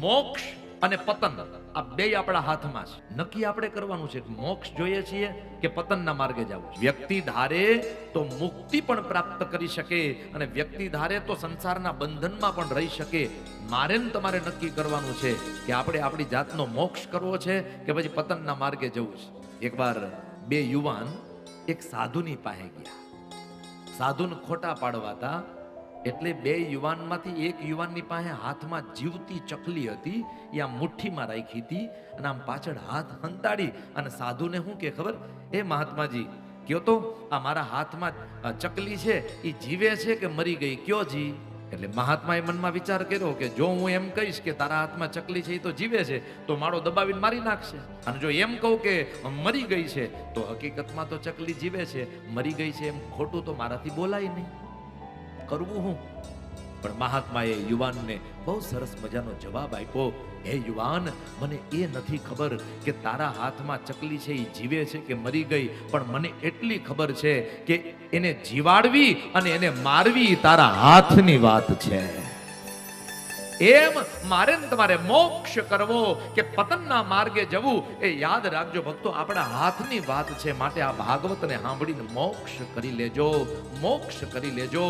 મોક્ષ અને પતન. આ બે આપણા હાથમાં છે. નક્કી આપણે કરવાનું છે મોક્ષ જોઈએ છીએ કે પતનના માર્ગે જવું. વ્યક્તિ ધારે તો મુક્તિ પણ પ્રાપ્ત કરી શકે અને વ્યક્તિ ધારે તો સંસારના બંધનમાં પણ રહી શકે. મારે તમારે નક્કી કરવાનું છે કે આપણે આપણી જાતનો મોક્ષ કરવો છે કે પછી પતનના માર્ગે જવું છે. એકવાર બે યુવાન એક સાધુની પાસે ગયા. સાધુને ખોટા પાડવાતા એટલે બે યુવાનમાંથી એક યુવાનની પાસે હાથમાં જીવતી ચકલી હતી, એ આમ મુઠ્ઠીમાં રાખી હતી અને આમ પાછળ હાથ હંતાડી અને સાધુને શું કે ખબર? એ મહાત્માજી, કયો તો, આ મારા હાથમાં ચકલી છે એ જીવે છે કે મરી ગઈ? કયો જી? એટલે મહાત્માએ મનમાં વિચાર કર્યો કે જો હું એમ કહીશ કે તારા હાથમાં ચકલી છે એ તો જીવે છે, તો માળો દબાવીને મારી નાખશે. અને જો એમ કહું કે મરી ગઈ છે, તો હકીકતમાં તો ચકલી જીવે છે, મરી ગઈ છે એમ ખોટું તો મારાથી બોલાય નહીં. કરવું હું? પણ મહાત્માએ યુવાનને બહુ સરસ મજાનો જવાબ આપ્યો, હે યુવાન, મને એ નથી ખબર કે તારા હાથમાં ચકલી છે, એ જીવે છે કે મરી ગઈ, પણ મને એટલી ખબર છે કે એને જીવાડવી અને એને મારવી તારા હાથની વાત છે. એમ મારે તમારે મોક્ષ કરવો કે પતનના માર્ગે જવું એ યાદ રાખજો ભક્તો, આપણા હાથની વાત છે, માટે આ ભાગવતને સાંભળીને મોક્ષ કરી લેજો, મોક્ષ કરી લેજો.